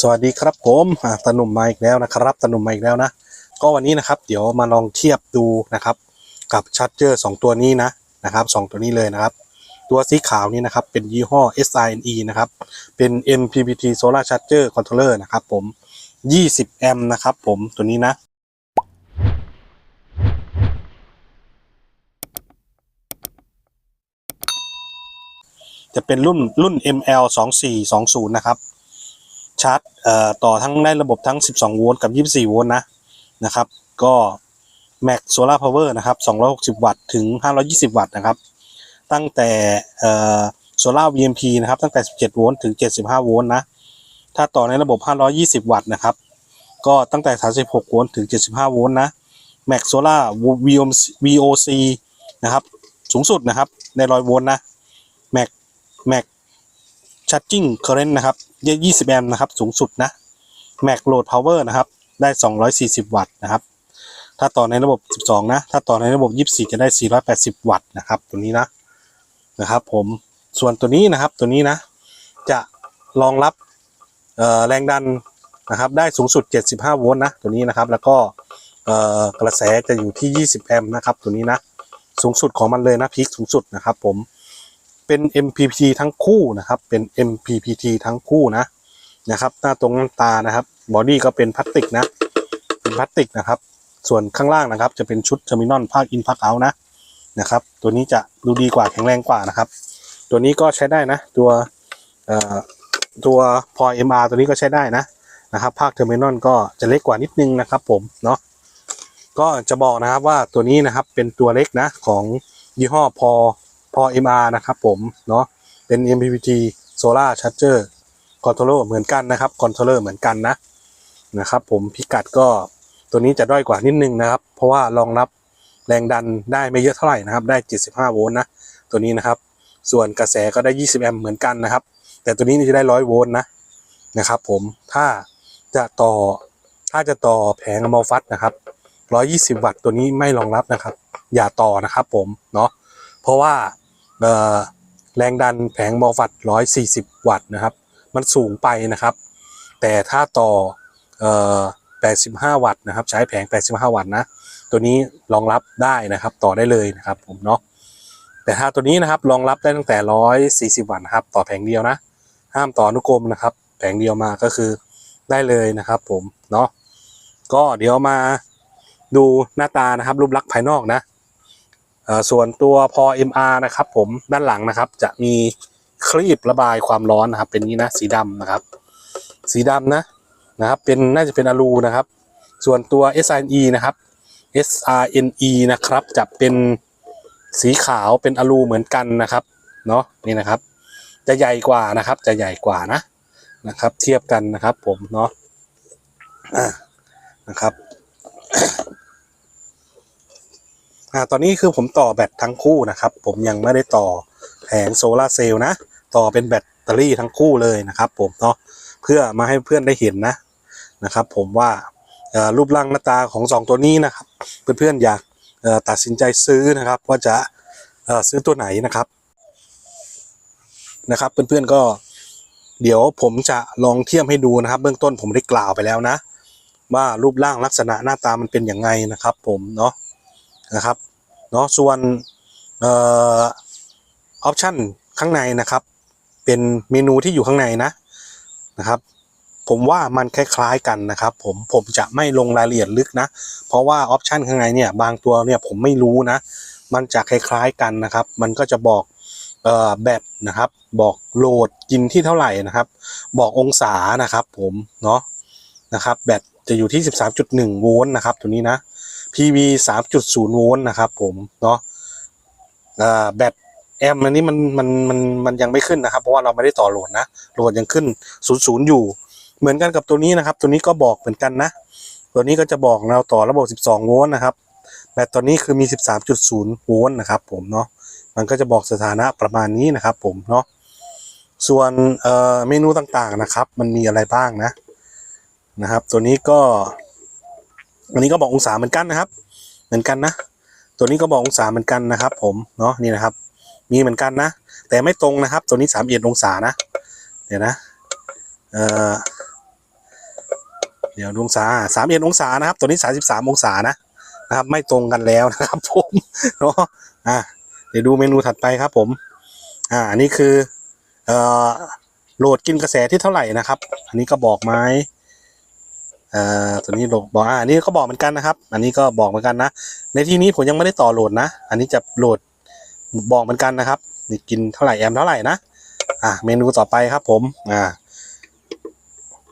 สวัสดีครับผมตาหนุ่มมาอีกแล้วนะครับตาหนุ่มมาอีกแล้วนะ ก็วันนี้นะครับ เดี๋ยวมาลองเทียบดูนะครับ กับชาร์จเจอร์สองตัวนี้นะนะครับสองตัวนี้เลยนะครับ ตัวสีขาวนี้นะครับเป็นยี่ห้อ SINE นะครับ เป็น MPPT Solar Charger Controller นะครับผม 20 แอมป์นะครับผมตัวนี้นะจะเป็นรุ่นรุ่น ML 2 4 2 0 นะครับ ชาร์จเอ่อต่อทั้งได้ระบบทั้ง 12 โวลต์กับ 24 โวลต์นะนะครับ ก็ Max Solar Power นะครับ 260 วัตต์ถึง 520 วัตต์นะครับ ตั้งแต่เอ่อ Solar VMP นะครับ ตั้งแต่ 17 โวลต์ถึง 75 โวลต์นะ ถ้าต่อในระบบ 520 วัตต์นะครับ ก็ตั้งแต่ 36 โวลต์ถึง 75 โวลต์นะ Max Solar VOC นะครับ สูงสุดนะครับ ใน100โวลต์นะ Max Max Charging Current นะครับ 20 แอมป์นะครับ สูงสุดนะ Max Load Power นะครับ ได้ 240 วัตต์นะครับ ถ้าต่อในระบบ 12 นะ ถ้าต่อในระบบ 24 จะได้ 480 วัตต์นะครับ ตัวนี้นะนะครับ ผมส่วนตัวนี้นะครับตัวนี้นะ จะรองรับแรงดันนะครับ ได้สูงสุด 75 โวลต์นะ ตัวนี้นะครับ แล้วก็กระแสจะอยู่ที่ 20 แอมป์นะครับ ตัวนี้นะ สูงสุดของมันเลยนะพีคสูงสุดนะครับ ผม เป็น MPPT ทั้งคู่นะครับ เป็น MPPT ทั้งคู่นะนะครับ หน้าตรงหน้าตานะครับบอดี้ก็เป็นพลาสติกนะ เป็นพลาสติกนะครับ ส่วนข้างล่างนะครับ จะเป็นชุดเทอร์มินอลภาคอินภาคเอานะนะครับ ตัวนี้จะดูดีกว่าแข็งแรงกว่านะครับ ตัวนี้ก็ใช้ได้นะ ตัวเอ่อตัวพอ MR ตัวนี้ก็ใช้ได้นะนะครับ ภาคเทอร์มินอลก็จะเล็กกว่านิดนึงนะครับ ผมเนาะก็จะบอกนะครับว่าตัวนี้นะครับเป็นตัวเล็กนะของยี่ห้อพอ พอ MR นะครับผมเนาะเป็น MPPT Solar Charger Controller เหมือนกันนะครับ Controller เหมือนกันนะนะครับ ผมพิกัดก็ตัวนี้จะด้อยกว่านิดนึงนะครับ เพราะว่ารองรับแรงดันได้ไม่เยอะเท่าไหร่นะครับ ได้ 75 โวลต์นะตัวนี้นะครับ ส่วนกระแสก็ได้ 20 แอมป์เหมือนกันนะครับ แต่ตัวนี้จะได้ 100 โวลต์นะนะครับ ผมถ้าจะต่อถ้าจะต่อแผงอะมอลฟัตนะครับ 120 วัตต์ตัวนี้ไม่รองรับนะครับ อย่าต่อนะครับ ผมเนาะเพราะว่า แรงดันแผงมอฟัต140 วัตต์นะครับ มันสูงไปนะครับ แต่ถ้าต่อออ85 วัตต์นะครับ ใช้แผง 85 วัตต์นะ ตัวนี้รองรับได้นะครับ ต่อได้เลยนะครับผมเนาะแต่ถ้าตัวนี้นะครับรองรับได้ตั้งแต่ 140 วัตต์ครับ ต่อแผงเดียวนะ ห้ามต่ออนุกรมนะครับ แผงเดียวมาก็คือได้เลยนะครับ ผมเนาะก็เดี๋ยวมาดูหน้าตานะครับ รูปลักษณ์ภายนอกนะ ส่วนตัวพอ MR นะครับ ผมด้านหลังนะครับ จะมีครีบระบายความร้อนนะครับ เป็นนี้นะสีดำนะครับ สีดำนะนะครับ เป็นน่าจะเป็นอะลูนะครับ ส่วนตัว SRNE นะครับ SRNE นะครับจะเป็นสีขาวเป็นอะลูเหมือนกันนะครับเนาะนี่นะครับ จะใหญ่กว่านะครับ จะใหญ่กว่านะนะครับ เทียบกันนะครับ ผมเนาะนะครับ อ่าตอนนี้คือผมต่อแบตทั้งคู่นะครับ ผมยังไม่ได้ต่อแผงโซลาร์เซลล์นะ ต่อเป็นแบตเตอรี่ทั้งคู่เลยนะครับ ผมเนาะเพื่อมาให้เพื่อนได้เห็นนะนะครับ ผมว่ารูปร่างหน้าตาของสองตัวนี้นะครับเพื่อนๆอยากตัดสินใจซื้อนะครับ ว่าจะซื้อตัวไหนนะครับนะครับ เพื่อนๆก็เดี๋ยวผมจะลองเทียบให้ดูนะครับ เบื้องต้นผมได้กล่าวไปแล้วนะ ว่ารูปร่างลักษณะหน้าตามันเป็นอย่างไงนะครับ ผมเนาะ นะครับเนาะส่วนออปชันข้างในนะครับ เป็นเมนูที่อยู่ข้างในนะนะครับ ผมว่ามันคล้ายๆกันนะครับ ผมผมจะไม่ลงรายละเอียดลึกนะ เพราะว่าออปชันข้างในเนี่ยบางตัวเนี่ยผมไม่รู้นะ มันจะคล้ายๆกันนะครับ มันก็จะบอกออแบตนะครับ บอกโหลดกินที่เท่าไหร่นะครับ บอกองศานะครับ ผมเนาะนะครับ แบตจะอยู่ที่ 13.1 โวลต์นะครับ ตัวนี้นะ PV 3.0 โวลต์นะครับ ผมเนาะแบตแอมอันนี้มันมันมันมันยังไม่ขึ้นนะครับ เพราะว่าเราไม่ได้ต่อโหลดนะโหลดยังขึ้น 00 อยู่ เหมือนกันกับตัวนี้นะครับ ตัวนี้ก็บอกเหมือนกันนะ ตัวนี้ก็จะบอกเราต่อระบบ 12 โวลต์นะครับแบตตัวนี้คือมี 13.0 โวลต์นะครับ ผมเนาะมันก็จะบอกสถานะประมาณนี้นะครับ ผมเนาะส่วนเเมนูต่างๆนะครับ มันมีอะไรบ้างนะนะครับ ตัวนี้ก็ อันนี้ก็บอกองศาเหมือนกันนะครับ เหมือนกันนะ ตัวนี้ก็บอกองศาเหมือนกันนะครับ ผมเนาะนี่นะครับ มีเหมือนกันนะ แต่ไม่ตรงนะครับ ตัวนี้สามเอ็ดองศานะ เดี๋ยวนะเอ่อเดี๋ยวองศาสามเอ็ดองศานะครับ ตัวนี้สามสิบสามองศานะนะครับ ไม่ตรงกันแล้วนะครับ ผมเนาะอะเดี๋ยวดูเมนูถัดไปครับ ผม อ่าอันนี้คือเอ่อโหลดกินกระแสที่เท่าไหร่นะครับ อันนี้ก็บอกไม้ อ่อตัวนี้บอกบอกอ่าอันนี้ก็บอกเหมือนกันนะครับ อันนี้ก็บอกเหมือนกันนะ ในที่นี้ผมยังไม่ได้ต่อโหลดนะ อันนี้จะโหลดบอกเหมือนกันนะครับนี่กินเท่าไหร่แอมเท่าไหร่นะอะเมนูต่อไปครับผมอ่า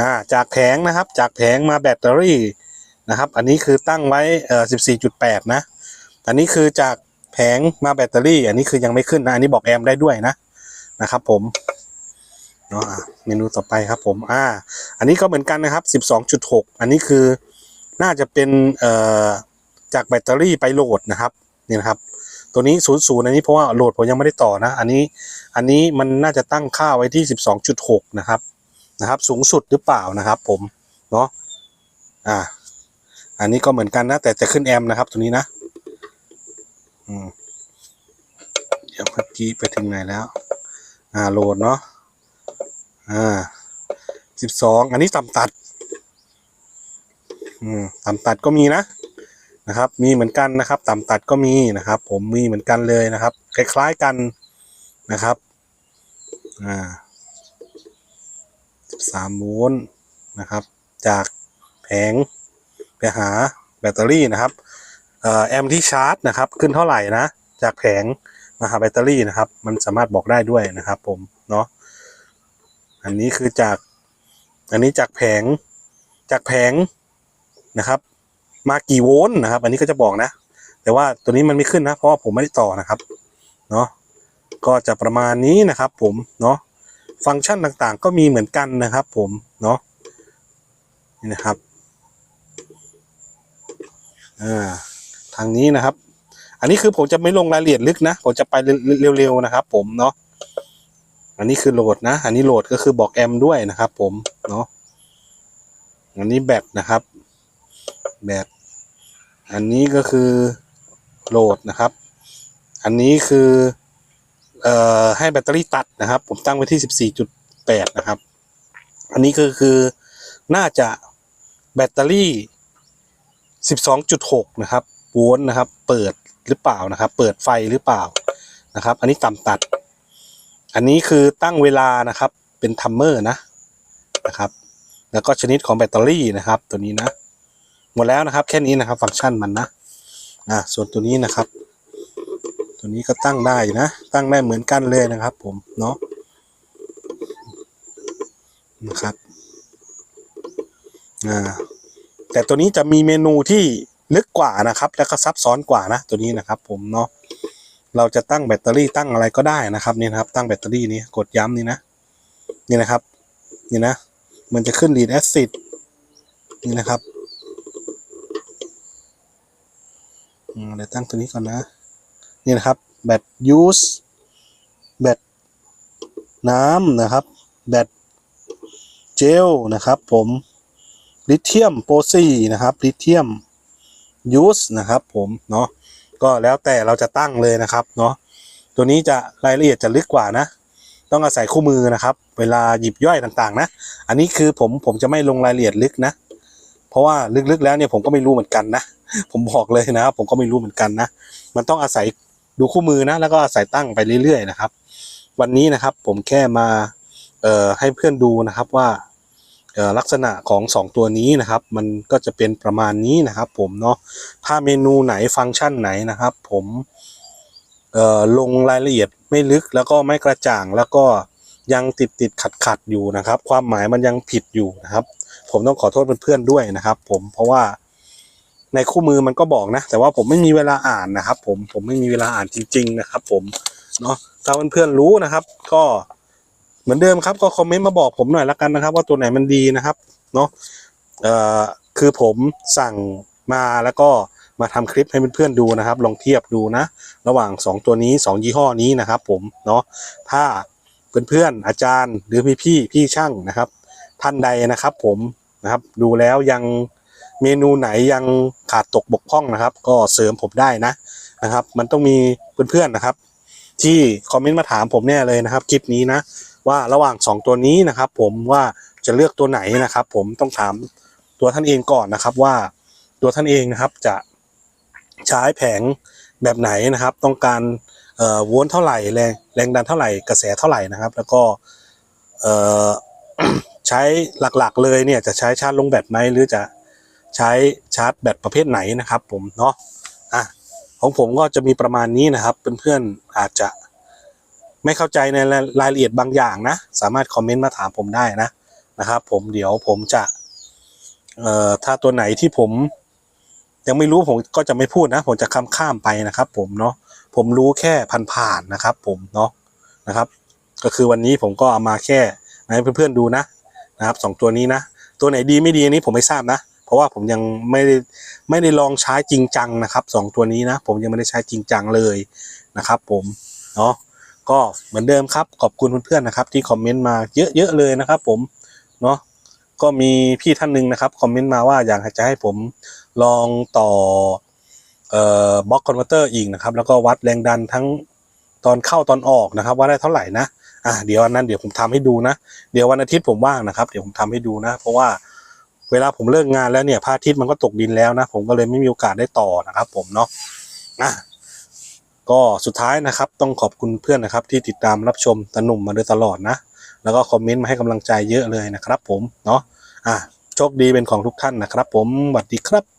อ่าจากแผงนะครับ จากแผงมาแบตเตอรี่นะครับ อันนี้คือตั้งไว้เอ่อ14.8นะ อันนี้คือจากแผงมาแบตเตอรี่ อันนี้คือยังไม่ขึ้นนะ อันนี้บอกแอมได้ด้วยนะนะครับผม เนาะเมนูต่อไปครับผมอ่าอันนี้ก็เหมือนกันนะครับ 12.6 อันนี้คือน่าจะเป็นเอ่อจากแบตเตอรี่ไปโหลดนะครับนี่นะครับ ตัวนี้00อันนี้เพราะว่าโหลดผมยังไม่ได้ต่อนะ อันนี้อันนี้มันน่าจะตั้งค่าไว้ที่ 12.6 นะครับนะครับ สูงสุดหรือเปล่านะครับ ผมเนาะอ่าอันนี้ก็เหมือนกันนะ แต่จะขึ้นแอมนะครับ ตัวนี้นะอืมเดี๋ยวเมื่อกี้ไปถึงไหนแล้ว อ่าโหลดเนาะ อ่า12อันนี้ต่ำตัด อืมต่ำตัดก็มีนะนะครับ มีเหมือนกันนะครับ ต่ำตัดก็มีนะครับ ผมมีเหมือนกันเลยนะครับ คล้ายๆกันนะครับอ่า13โวลต์นะครับ จากแผงไปหาแบตเตอรี่นะครับเอ่อแอมป์ที่ชาร์จนะครับ ขึ้นเท่าไหร่นะ จากแผงมาหาแบตเตอรี่นะครับ มันสามารถบอกได้ด้วยนะครับ ผมเนาะ อันนี้คือจาก อันนี้จากแผง จากแผงนะครับ มากี่โวลต์นะครับ อันนี้ก็จะบอกนะ แต่ว่าตัวนี้มันไม่ขึ้นนะ เพราะว่าผมไม่ได้ต่อนะครับ เนาะก็จะประมาณนี้นะครับ ผม เนาะฟังก์ชันต่างๆ ก็มีเหมือนกันนะครับ ผม เนาะนี่นะครับอ่าทางนี้นะครับ อันนี้คือผมจะไม่ลงรายละเอียดลึกนะ ผมจะไปเร็วๆนะครับ ผมเนาะ อันนี้คือโหลดนะ อันนี้โหลดก็คือบอกแอมด้วยนะครับ ผมเนาะอันนี้แบตนะครับ แบตอันนี้ก็คือโหลดนะครับ อันนี้คือเอ่อให้แบตเตอรี่ตัดนะครับ ผมตั้งไว้ที่ 14.8 นะครับ อันนี้คือคือน่าจะแบตเตอรี่ 12.6 นะครับโวลต์นะครับ เปิดหรือเปล่านะครับ เปิดไฟหรือเปล่านะครับ อันนี้ต่ำตัด อันนี้คือตั้งเวลานะครับ เป็นทัมเมอร์นะนะครับ แล้วก็ชนิดของแบตเตอรี่นะครับ ตัวนี้นะ หมดแล้วนะครับ แค่นี้นะครับ ฟังก์ชันมันนะอ่าส่วนตัวนี้นะครับ ตัวนี้ก็ตั้งได้นะ ตั้งได้เหมือนกันเลยนะครับ ผมเนาะนะครับอ่าแต่ตัวนี้จะมีเมนูที่ลึกกว่านะครับ แล้วก็ซับซ้อนกว่านะ ตัวนี้นะครับ ผมเนาะ เราจะตั้งแบตเตอรี่ตั้งอะไรก็ได้นะครับนี่นะครับ ตั้งแบตเตอรี่นี้กดย้ำนี่นะนี่นะครับนี่นะ มันจะขึ้น lead acid นี่นะครับเดี๋ยวตั้งตัวนี้ก่อนนะ นี่นะครับแบตยูสแบตน้ำนะครับ แบตเจลนะครับผมลิเธียมโปรซีนะครับลิเธียมยูสนะครับผมเนาะ ก็แล้วแต่เราจะตั้งเลยนะครับเนาะตัวนี้จะรายละเอียดจะลึกกว่านะ ต้องอาศัยคู่มือนะครับ เวลาหยิบย่อยต่างๆ นะ อันนี้คือผมผมจะไม่ลงรายละเอียดลึกนะ เพราะว่าลึกๆแล้วเนี่ยผมก็ไม่รู้เหมือนกันนะ ผมบอกเลยนะครับผมก็ไม่รู้เหมือนกันนะ มันต้องอาศัยดูคู่มือนะ แล้วก็อาศัยตั้งไปเรื่อยๆนะครับ วันนี้นะครับผมแค่มาเอ่อให้เพื่อนดูนะครับว่า ลักษณะของสองตัวนี้นะครับ มันก็จะเป็นประมาณนี้นะครับ ผมเนาะถ้าเมนูไหนฟังก์ชันไหนนะครับ ผมลงรายละเอียดไม่ลึกแล้วก็ไม่กระจ่างแล้วก็ยังติดติดขัดขัดอยู่นะครับ ความหมายมันยังผิดอยู่นะครับ ผมต้องขอโทษเพื่อนๆด้วยนะครับ ผมเพราะว่าในคู่มือมันก็บอกนะ แต่ว่าผมไม่มีเวลาอ่านนะครับ ผมผมไม่มีเวลาอ่านจริง ๆ นะครับ ผมเนาะถ้าเพื่อนๆรู้นะครับ ก็ เหมือนเดิมครับก็คอมเมนต์มาบอกผมหน่อยละกันนะครับ ว่าตัวไหนมันดีนะครับเนาะเอ่อคือผมสั่งมาแล้วก็มาทำคลิปให้เพื่อนๆดูนะครับ ลองเทียบดูนะ ระหว่าง 2 ตัวนี้ 2 ยี่ห้อนี้นะครับ ผมเนาะถ้าเพื่อนๆอาจารย์หรือพี่พี่ๆพี่ช่างนะครับ ท่านใดนะครับ ผมนะครับ ดูแล้วยังเมนูไหนยังขาดตกบกพร่องนะครับ ก็เสริมผมได้นะนะครับ มันต้องมีเพื่อนๆนะครับ ที่คอมเมนต์มาถามผมแน่เลยนะครับคลิปนี้นะ ว่าระหว่างสองตัวนี้นะครับ ผมว่าจะเลือกตัวไหนนะครับ ผมต้องถามตัวท่านเองก่อนนะครับว่าตัวท่านเองนะครับจะใช้แผงแบบไหนนะครับ ต้องการเอ่อโวลต์เท่าไหร่แรงแรงดันเท่าไหร่กระแสเท่าไหร่นะครับ แล้วก็ใช้หลักๆ เลยเนี่ยจะใช้ชาร์จลงแบตไหมหรือจะใช้ชาร์จแบตประเภทไหนนะครับ ผมเนาะอะของผมก็จะมีประมาณนี้นะครับเพื่อนๆอาจจะ ไม่เข้าใจในรายละเอียดบางอย่างนะ สามารถคอมเมนต์มาถามผมได้นะนะครับ ผมเดี๋ยวผมจะเอ่อถ้าตัวไหนที่ผม ยังไม่รู้ผมก็จะไม่พูดนะ ผมจะข้ามข้ามไปนะครับ ผมเนาะผมรู้แค่ผ่านๆนะครับ ผมเนาะนะครับ ก็คือวันนี้ผมก็เอามาแค่ให้เพื่อนๆดูนะนะครับสองตัวนี้นะตัวไหนดีไม่ดีอันนี้ผมไม่ทราบนะ เพราะว่าผมยังไม่ได้ไม่ได้ลองใช้จริงจังนะครับสองตัวนี้นะ ผมยังไม่ได้ใช้จริงจังเลยนะครับ ผมเนาะ ก็เหมือนเดิมครับ ขอบคุณเพื่อนๆนะครับ ที่คอมเมนต์มาเยอะๆเลยนะครับ ผมเนาะก็มีพี่ท่านหนึ่งนะครับคอมเมนต์มาว่าอยากจะให้ผมลองต่อเอ่อบล็อกคอนเวอร์เตอร์อีกนะครับ แล้วก็วัดแรงดันทั้งตอนเข้าตอนออกนะครับ ว่าได้เท่าไหร่นะอะเดี๋ยววันนั้นเดี๋ยวผมทำให้ดูนะ เดี๋ยววันอาทิตย์ผมว่างนะครับ เดี๋ยวผมทำให้ดูนะ เพราะว่าเวลาผมเลิกงานแล้วเนี่ยพระอาทิตย์มันก็ตกดินแล้วนะ ผมก็เลยไม่มีโอกาสได้ต่อนะครับ ผมเนาะอะ ก็สุดท้ายนะครับต้องขอบคุณเพื่อนนะครับที่ติดตามรับชมตะหนุ่มมาโดยตลอดนะ แล้วก็คอมเมนต์มาให้กำลังใจเยอะเลยนะครับผมเนาะอะโชคดีเป็นของทุกท่านนะครับ ผมสวัสดีครับ